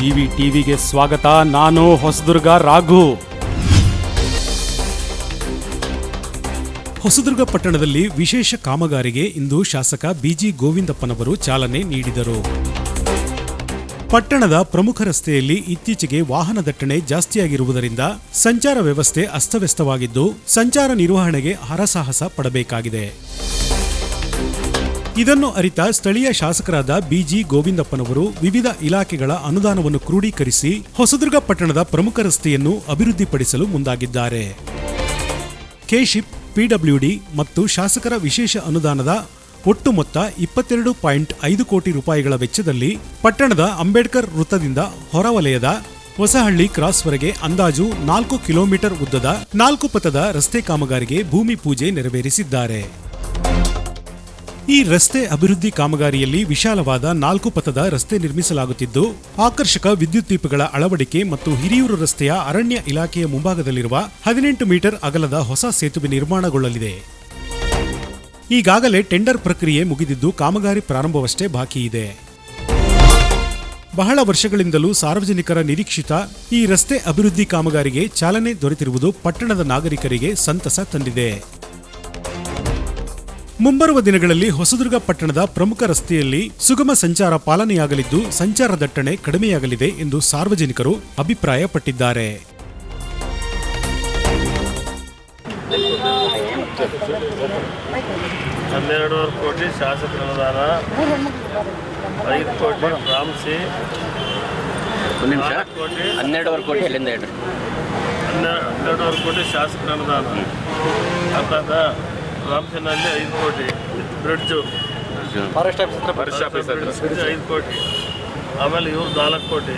GV ಟಿವಿಗೆ ಸ್ವಾಗತ. ನಾನು ಹೊಸದುರ್ಗ ರಾಘು. ಹೊಸದುರ್ಗ ಪಟ್ಟಣದಲ್ಲಿ ವಿಶೇಷ ಕಾಮಗಾರಿಗೆ ಇಂದು ಶಾಸಕ ಬಿಜಿ ಗೋವಿಂದಪ್ಪನವರು ಚಾಲನೆ ನೀಡಿದರು. ಪಟ್ಟಣದ ಪ್ರಮುಖ ರಸ್ತೆಯಲ್ಲಿ ಇತ್ತೀಚೆಗೆ ವಾಹನ ದಟ್ಟಣೆ ಜಾಸ್ತಿಯಾಗಿರುವುದರಿಂದ ಸಂಚಾರ ವ್ಯವಸ್ಥೆ ಅಸ್ತವ್ಯಸ್ತವಾಗಿದ್ದು, ಸಂಚಾರ ನಿರ್ವಹಣೆಗೆ ಹರಸಾಹಸ ಪಡಬೇಕಾಗಿದೆ. ಇದನ್ನು ಅರಿತ ಸ್ಥಳೀಯ ಶಾಸಕರಾದ ಬಿಜಿ ಗೋವಿಂದಪ್ಪನವರು ವಿವಿಧ ಇಲಾಖೆಗಳ ಅನುದಾನವನ್ನು ಕ್ರೋಢೀಕರಿಸಿ ಹೊಸದುರ್ಗ ಪಟ್ಟಣದ ಪ್ರಮುಖ ರಸ್ತೆಯನ್ನು ಅಭಿವೃದ್ಧಿಪಡಿಸಲು ಮುಂದಾಗಿದ್ದಾರೆ. ಕೆಶಿಪ್, ಪಿಡಬ್ಲ್ಯೂಡಿ ಮತ್ತು ಶಾಸಕರ ವಿಶೇಷ ಅನುದಾನದ ಒಟ್ಟು ಮೊತ್ತ ಇಪ್ಪತ್ತೆರಡು ಪಾಯಿಂಟ್ ಐದು ಕೋಟಿ ರೂಪಾಯಿಗಳ ವೆಚ್ಚದಲ್ಲಿ ಪಟ್ಟಣದ ಅಂಬೇಡ್ಕರ್ ವೃತ್ತದಿಂದ ಹೊರವಲಯದ ಹೊಸಹಳ್ಳಿ ಕ್ರಾಸ್ವರೆಗೆ ಅಂದಾಜು ನಾಲ್ಕು ಕಿಲೋಮೀಟರ್ ಉದ್ದದ ನಾಲ್ಕು ಪಥದ ರಸ್ತೆ ಕಾಮಗಾರಿಗೆ ಭೂಮಿ ಪೂಜೆ ನೆರವೇರಿಸಿದ್ದಾರೆ. ಈ ರಸ್ತೆ ಅಭಿವೃದ್ಧಿ ಕಾಮಗಾರಿಯಲ್ಲಿ ವಿಶಾಲವಾದ ನಾಲ್ಕು ಪಥದ ರಸ್ತೆ ನಿರ್ಮಿಸಲಾಗುತ್ತಿದ್ದು, ಆಕರ್ಷಕ ವಿದ್ಯುತ್ ದೀಪಗಳ ಅಳವಡಿಕೆ ಮತ್ತು ಹಿರಿಯೂರು ರಸ್ತೆಯ ಅರಣ್ಯ ಇಲಾಖೆಯ ಮುಂಭಾಗದಲ್ಲಿರುವ ಹದಿನೆಂಟು ಮೀಟರ್ ಅಗಲದ ಹೊಸ ಸೇತುವೆ ನಿರ್ಮಾಣಗೊಳ್ಳಲಿದೆ. ಈಗಾಗಲೇ ಟೆಂಡರ್ ಪ್ರಕ್ರಿಯೆ ಮುಗಿದಿದ್ದು ಕಾಮಗಾರಿ ಪ್ರಾರಂಭವಷ್ಟೇ ಬಾಕಿ ಇದೆ. ಬಹಳ ವರ್ಷಗಳಿಂದಲೂ ಸಾರ್ವಜನಿಕರ ನಿರೀಕ್ಷಿತ ಈ ರಸ್ತೆ ಅಭಿವೃದ್ಧಿ ಕಾಮಗಾರಿಗೆ ಚಾಲನೆ ದೊರೆತಿರುವುದು ಪಟ್ಟಣದ ನಾಗರಿಕರಿಗೆ ಸಂತಸ ತಂದಿದೆ. ಮುಂಬರುವ ದಿನಗಳಲ್ಲಿ ಹೊಸದುರ್ಗ ಪಟ್ಟಣದ ಪ್ರಮುಖ ರಸ್ತೆಯಲ್ಲಿ ಸುಗಮ ಸಂಚಾರ ಪಾಲನೆಯಾಗಲಿದ್ದು ಸಂಚಾರ ದಟ್ಟಣೆ ಕಡಿಮೆಯಾಗಲಿದೆ ಎಂದು ಸಾರ್ವಜನಿಕರು ಅಭಿಪ್ರಾಯಪಟ್ಟಿದ್ದಾರೆ. ಹನ್ನೆರಡೂವರೆ ಕೋಟಿ ಶಾಸಕರ ಅನುದಾನ ಐದು ಕೋಟಿ ರಾಮ್ಸಿ ಒಂದು ನಿಮಿಷ. ಕೋಟಿ ಹನ್ನೆರಡುವರೆ ಕೋಟಿ ಎಲ್ಲಿಂದ ಹೇಳ್ರಿ. ಹನ್ನೆರಡು ಹನ್ನೆರಡೂವರೆ ಕೋಟಿ ಶಾಸಕರ ಅನುದಾನ. ಅರ್ಥಾತ ರಾಮ್ಸಿನಲ್ಲಿ ಐದು ಕೋಟಿ. ಬ್ರಿಡ್ಜು. ಫಾರೆಸ್ಟ್ ಆಫೀಸ್ ಹತ್ರ ಬ್ರಿಡ್ಜ್ ಐದು ಕೋಟಿ. ಆಮೇಲೆ ಇವ್ರು ನಾಲ್ಕು ಕೋಟಿ.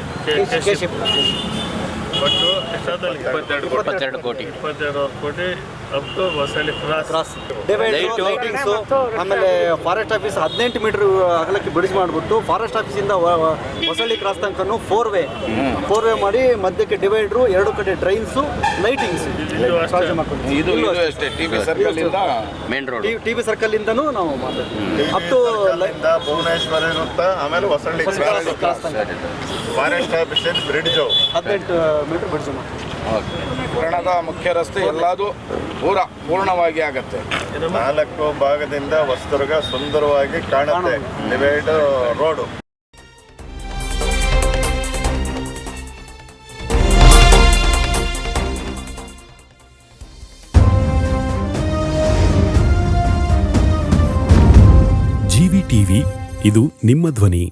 ಒಟ್ಟು ಎಷ್ಟಾದಲ್ಲಿ? ಇಪ್ಪತ್ತೆರಡು ಕೋಟಿ. ಇಪ್ಪತ್ತೆರಡು ಕೋಟಿ. Up to Hosalli cross. Light. Lightings ಆಮೇಲೆ ಫಾರೆಸ್ಟ್ ಆಫೀಸ್ ಹದಿನೆಂಟು ಮೀಟರ್ ಅಗಲಕ್ಕೆ ಬ್ರಿಡ್ಜ್ ಮಾಡಿಬಿಟ್ಟು ಫಾರೆಸ್ಟ್ ಆಫೀಸಿಂದ ಇಂದ ವ- ಹೊಸಳ್ಳಿ ಕ್ರಾಸ್ ತನಕ ಫೋರ್ ವೇ ಫೋರ್ ವೇ ಮಾಡಿ ಮಧ್ಯಕ್ಕೆ ಡಿವೈಡ್ರು ಎರಡು ಕಡೆ ಡ್ರೈನ್ಸು ಲೈಟಿಂಗ್ಸ್ ಇದು ಅಷ್ಟೇ. ಇದು ಇದು ಅಷ್ಟೇ. ಟಿ ಬಿ ಸರ್ಕಲ್ ಇಂದ main road T V circle ಇಂದನೂ ನಾವು ಮಾತಾಡ್ತೀವಿ ಅಪ್ ಟು ಭುವನೇಶ್ವರ ಇರುತ್ತಾ ಆಮೇಲೆ Hosalli cross. Forest office bridge ಹದಿನೆಂಟು ಮೀಟರ್ ಬ್ರಿಡ್ಜ್ ಮಾಡ್ತೀವಿ. ಪಟ್ಟಣದ ಮುಖ್ಯ ರಸ್ತೆ ಎಲ್ಲದೂ ಪೂರ ಪೂರ್ಣವಾಗಿ ಆಗತ್ತೆ. ನಾಲ್ಕು ಭಾಗದಿಂದ ಹೊಸದುರ್ಗ ಸುಂದರವಾಗಿ ಕಾಣುತ್ತೆ. ಡಿವೈಡ್ ರೋಡು ಜಿವಿ ಟಿವಿ ಇದು ನಿಮ್ಮ ಧ್ವನಿ.